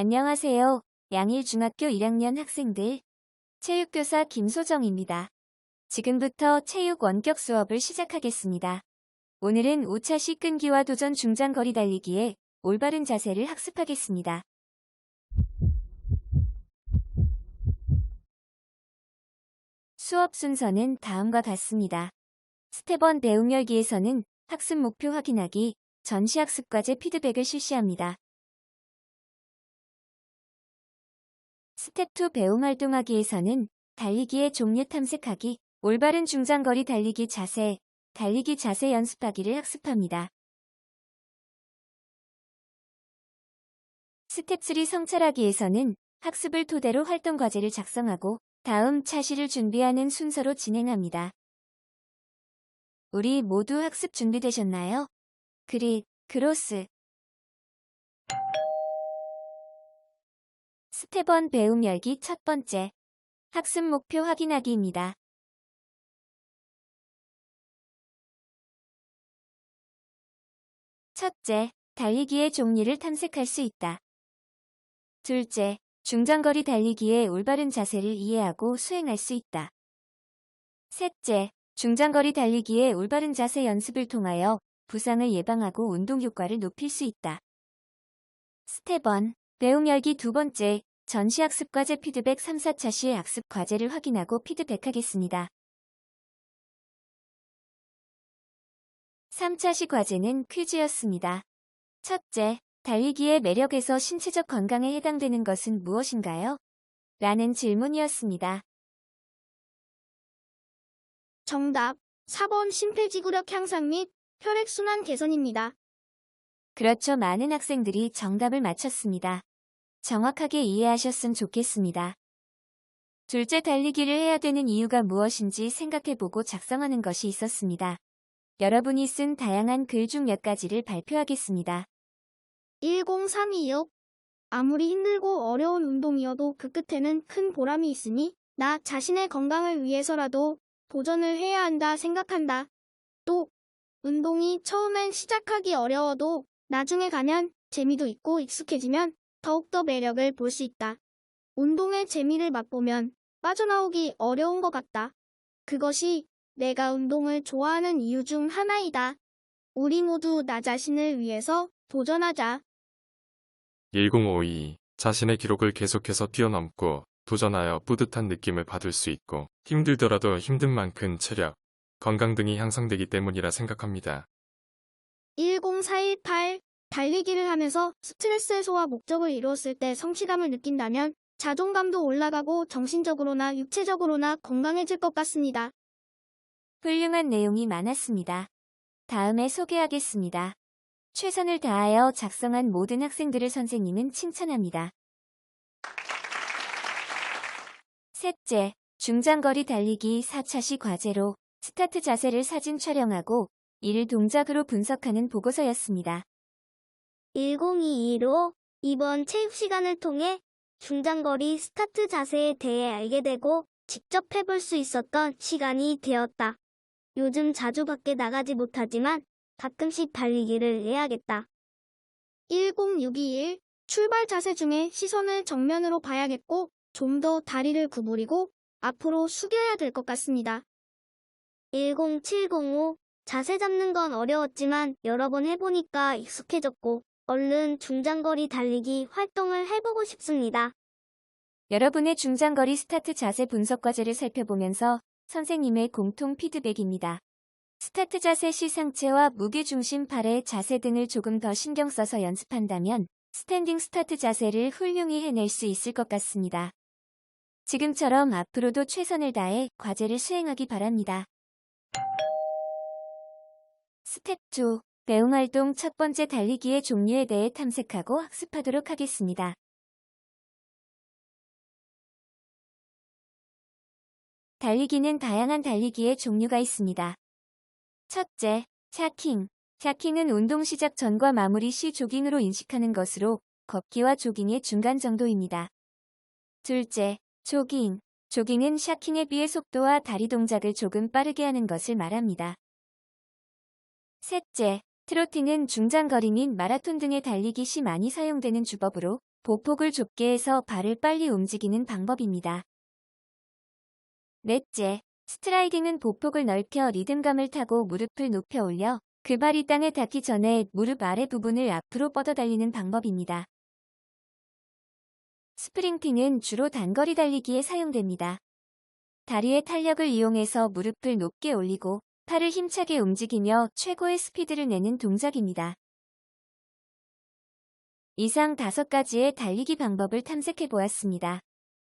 안녕하세요. 양일중학교 1학년 학생들. 체육교사 김소정입니다. 지금부터 체육 원격 수업을 시작하겠습니다. 오늘은 5차 시 끈기와 도전 중장거리 달리기에 올바른 자세를 학습하겠습니다. 수업 순서는 다음과 같습니다. 스텝 1 배움 열기에서는 학습 목표 확인하기, 전시학습 과제 피드백을 실시합니다. 스텝 2 배움 활동하기에서는 달리기의 종류 탐색하기, 올바른 중장거리 달리기 자세, 달리기 자세 연습하기를 학습합니다. 스텝 3 성찰하기에서는 학습을 토대로 활동 과제를 작성하고 다음 차시를 준비하는 순서로 진행합니다. 우리 모두 학습 준비되셨나요? 그릿, 크로스. 1 배움 열기 첫 번째. 학습 목표 확인하기입니다. 첫째, 달리기의 종류를 탐색할 수 있다. 둘째, 중장거리 달리기의 올바른 자세를 이해하고 수행할 수 있다. 셋째, 중장거리 달리기의 올바른 자세 연습을 통하여 부상을 예방하고 운동 효과를 높일 수 있다. 스텝 1. 배움 열기 두 번째, 전시학습 과제 피드백 3, 4차 시의 학습 과제를 확인하고 피드백하겠습니다. 3차 시 과제는 퀴즈였습니다. 첫째, 달리기의 매력에서 신체적 건강에 해당되는 것은 무엇인가요? 라는 질문이었습니다. 정답 4번 심폐지구력 향상 및 혈액순환 개선입니다. 그렇죠. 많은 학생들이 정답을 맞췄습니다. 정확하게 이해하셨으면 좋겠습니다. 둘째 달리기를 해야 되는 이유가 무엇인지 생각해보고 작성하는 것이 있었습니다. 여러분이 쓴 다양한 글 중 몇 가지를 발표하겠습니다. 10326 아무리 힘들고 어려운 운동이어도 그 끝에는 큰 보람이 있으니 나 자신의 건강을 위해서라도 도전을 해야 한다 생각한다. 또 운동이 처음엔 시작하기 어려워도 나중에 가면 재미도 있고 익숙해지면 더욱더 매력을 볼 수 있다. 운동의 재미를 맛보면 빠져나오기 어려운 것 같다. 그것이 내가 운동을 좋아하는 이유 중 하나이다. 우리 모두 나 자신을 위해서 도전하자. 1052 자신의 기록을 계속해서 뛰어넘고 도전하여 뿌듯한 느낌을 받을 수 있고 힘들더라도 힘든 만큼 체력, 건강 등이 향상되기 때문이라 생각합니다. 10418 달리기를 하면서 스트레스 해소와 목적을 이루었을 때 성취감을 느낀다면 자존감도 올라가고 정신적으로나 육체적으로나 건강해질 것 같습니다. 훌륭한 내용이 많았습니다. 다음에 소개하겠습니다. 최선을 다하여 작성한 모든 학생들을 선생님은 칭찬합니다. 셋째, 중장거리 달리기 4차시 과제로 스타트 자세를 사진 촬영하고 이를 동작으로 분석하는 보고서였습니다. 1022로 이번 체육 시간을 통해 중장거리 스타트 자세에 대해 알게 되고 직접 해볼 수 있었던 시간이 되었다. 요즘 자주 밖에 나가지 못하지만 가끔씩 달리기를 해야겠다. 10621 출발 자세 중에 시선을 정면으로 봐야겠고 좀 더 다리를 구부리고 앞으로 숙여야 될 것 같습니다. 10705 자세 잡는 건 어려웠지만 여러 번 해보니까 익숙해졌고 얼른 중장거리 달리기 활동을 해보고 싶습니다. 여러분의 중장거리 스타트 자세 분석 과제를 살펴보면서 선생님의 공통 피드백입니다. 스타트 자세 시 상체와 무게중심 팔의 자세 등을 조금 더 신경 써서 연습한다면 스탠딩 스타트 자세를 훌륭히 해낼 수 있을 것 같습니다. 지금처럼 앞으로도 최선을 다해 과제를 수행하기 바랍니다. 스텝 2. 배움 활동 첫 번째 달리기의 종류에 대해 탐색하고 학습하도록 하겠습니다. 달리기는 다양한 달리기의 종류가 있습니다. 첫째, 샤킹. 샤킹은 운동 시작 전과 마무리 시 조깅으로 인식하는 것으로 걷기와 조깅의 중간 정도입니다. 둘째, 조깅. 조깅은 샤킹에 비해 속도와 다리 동작을 조금 빠르게 하는 것을 말합니다. 셋째, 트로팅은 중장거리 및 마라톤 등의 달리기 시 많이 사용되는 주법으로 보폭을 좁게 해서 발을 빨리 움직이는 방법입니다. 넷째, 스트라이딩은 보폭을 넓혀 리듬감을 타고 무릎을 높여 올려 그 발이 땅에 닿기 전에 무릎 아래 부분을 앞으로 뻗어 달리는 방법입니다. 스프링팅은 주로 단거리 달리기에 사용됩니다. 다리의 탄력을 이용해서 무릎을 높게 올리고 팔을 힘차게 움직이며 최고의 스피드를 내는 동작입니다. 이상 다섯 가지의 달리기 방법을 탐색해 보았습니다.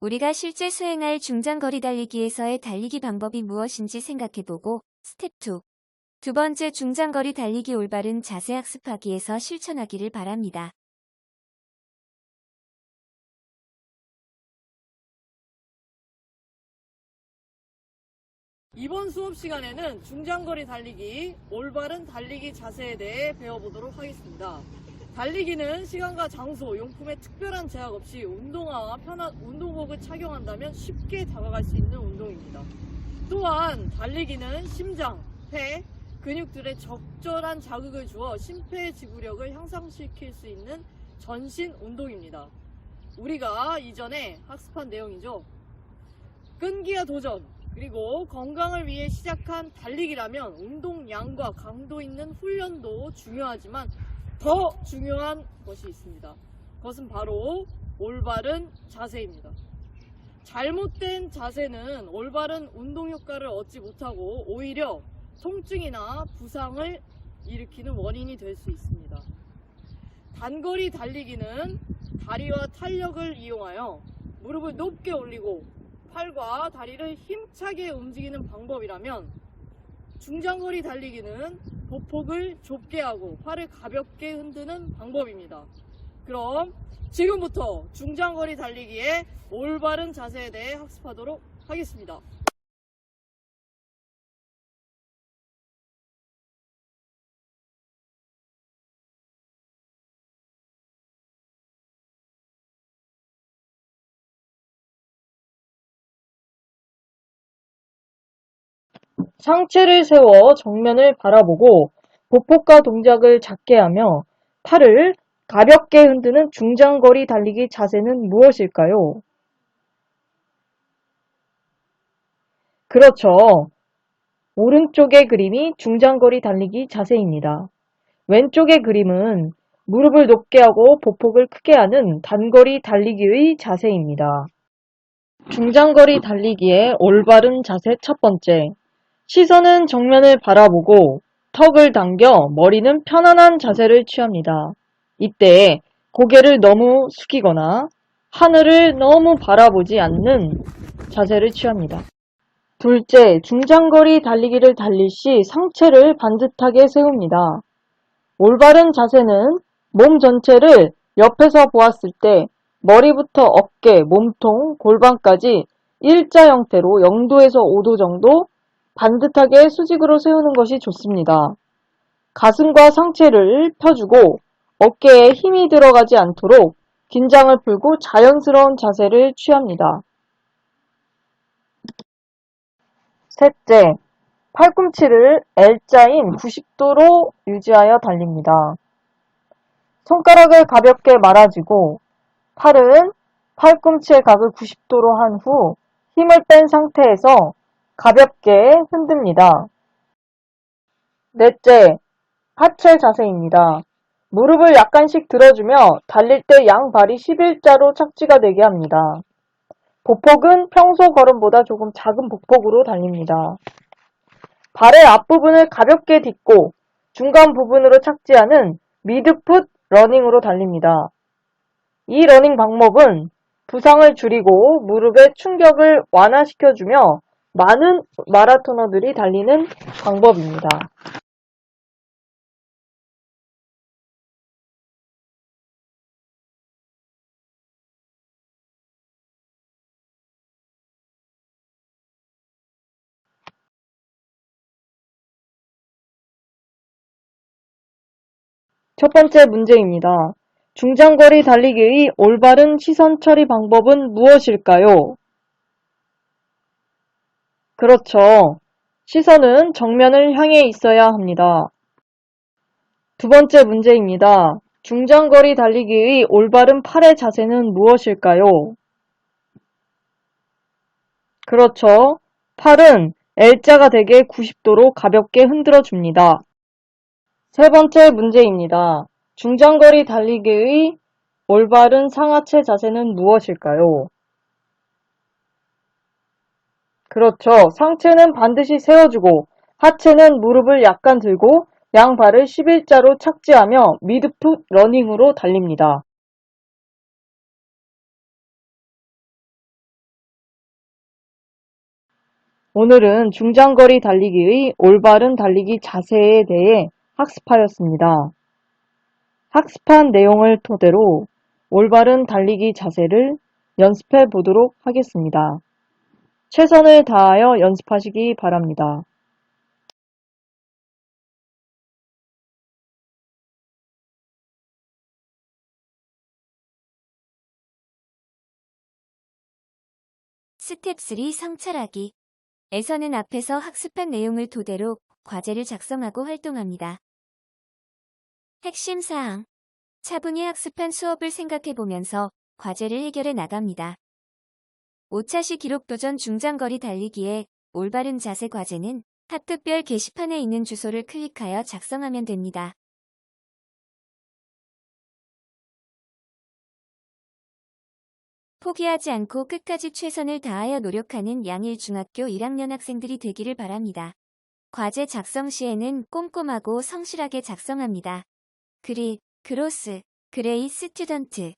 우리가 실제 수행할 중장거리 달리기에서의 달리기 방법이 무엇인지 생각해 보고 스텝 2. 두 번째 중장거리 달리기 올바른 자세 학습하기에서 실천하기를 바랍니다. 이번 수업 시간에는 중장거리 달리기, 올바른 달리기 자세에 대해 배워보도록 하겠습니다. 달리기는 시간과 장소, 용품에 특별한 제약 없이 운동화와 편한 운동복을 착용한다면 쉽게 다가갈 수 있는 운동입니다. 또한 달리기는 심장, 폐, 근육들의 적절한 자극을 주어 심폐지구력을 향상시킬 수 있는 전신 운동입니다. 우리가 이전에 학습한 내용이죠. 끈기와 도전, 그리고 건강을 위해 시작한 달리기라면 운동량과 강도 있는 훈련도 중요하지만 더 중요한 것이 있습니다. 그것은 바로 올바른 자세입니다. 잘못된 자세는 올바른 운동 효과를 얻지 못하고 오히려 통증이나 부상을 일으키는 원인이 될 수 있습니다. 단거리 달리기는 다리와 탄력을 이용하여 무릎을 높게 올리고 팔과 다리를 힘차게 움직이는 방법이라면 중장거리 달리기는 보폭을 좁게 하고 팔을 가볍게 흔드는 방법입니다. 그럼 지금부터 중장거리 달리기의 올바른 자세에 대해 학습하도록 하겠습니다. 상체를 세워 정면을 바라보고 보폭과 동작을 작게 하며 팔을 가볍게 흔드는 중장거리 달리기 자세는 무엇일까요? 그렇죠. 오른쪽의 그림이 중장거리 달리기 자세입니다. 왼쪽의 그림은 무릎을 높게 하고 보폭을 크게 하는 단거리 달리기의 자세입니다. 중장거리 달리기의 올바른 자세 첫 번째. 시선은 정면을 바라보고 턱을 당겨 머리는 편안한 자세를 취합니다. 이때 고개를 너무 숙이거나 하늘을 너무 바라보지 않는 자세를 취합니다. 둘째, 중장거리 달리기를 달릴 시 상체를 반듯하게 세웁니다. 올바른 자세는 몸 전체를 옆에서 보았을 때 머리부터 어깨, 몸통, 골반까지 일자 형태로 0도에서 5도 정도 반듯하게 수직으로 세우는 것이 좋습니다. 가슴과 상체를 펴주고 어깨에 힘이 들어가지 않도록 긴장을 풀고 자연스러운 자세를 취합니다. 셋째, 팔꿈치를 L자인 90도로 유지하여 달립니다. 손가락을 가볍게 말아주고 팔은 팔꿈치의 각을 90도로 한 후 힘을 뺀 상태에서 가볍게 흔듭니다. 넷째, 하체 자세입니다. 무릎을 약간씩 들어주며 달릴 때 양발이 11자로 착지가 되게 합니다. 보폭은 평소 걸음보다 조금 작은 보폭으로 달립니다. 발의 앞부분을 가볍게 딛고 중간 부분으로 착지하는 미드풋 러닝으로 달립니다. 이 러닝 방법은 부상을 줄이고 무릎의 충격을 완화시켜주며 많은 마라토너들이 달리는 방법입니다. 첫 번째 문제입니다. 중장거리 달리기의 올바른 시선 처리 방법은 무엇일까요? 그렇죠. 시선은 정면을 향해 있어야 합니다. 두 번째 문제입니다. 중장거리 달리기의 올바른 팔의 자세는 무엇일까요? 그렇죠. 팔은 L자가 되게 90도로 가볍게 흔들어 줍니다. 세 번째 문제입니다. 중장거리 달리기의 올바른 상하체 자세는 무엇일까요? 그렇죠. 상체는 반드시 세워주고 하체는 무릎을 약간 들고 양발을 11자로 착지하며 미드풋 러닝으로 달립니다. 오늘은 중장거리 달리기의 올바른 달리기 자세에 대해 학습하였습니다. 학습한 내용을 토대로 올바른 달리기 자세를 연습해 보도록 하겠습니다. 최선을 다하여 연습하시기 바랍니다. 스텝 3 성찰하기. 에서는 앞에서 학습한 내용을 토대로 과제를 작성하고 활동합니다. 핵심 사항. 차분히 학습한 수업을 생각해 보면서 과제를 해결해 나갑니다. 5차시 기록 도전 중장거리 달리기의 올바른 자세 과제는 하트별 게시판에 있는 주소를 클릭하여 작성하면 됩니다. 포기하지 않고 끝까지 최선을 다하여 노력하는 양일 중학교 1학년 학생들이 되기를 바랍니다. 과제 작성 시에는 꼼꼼하고 성실하게 작성합니다. 그리, 그로스, 그레이 스튜던트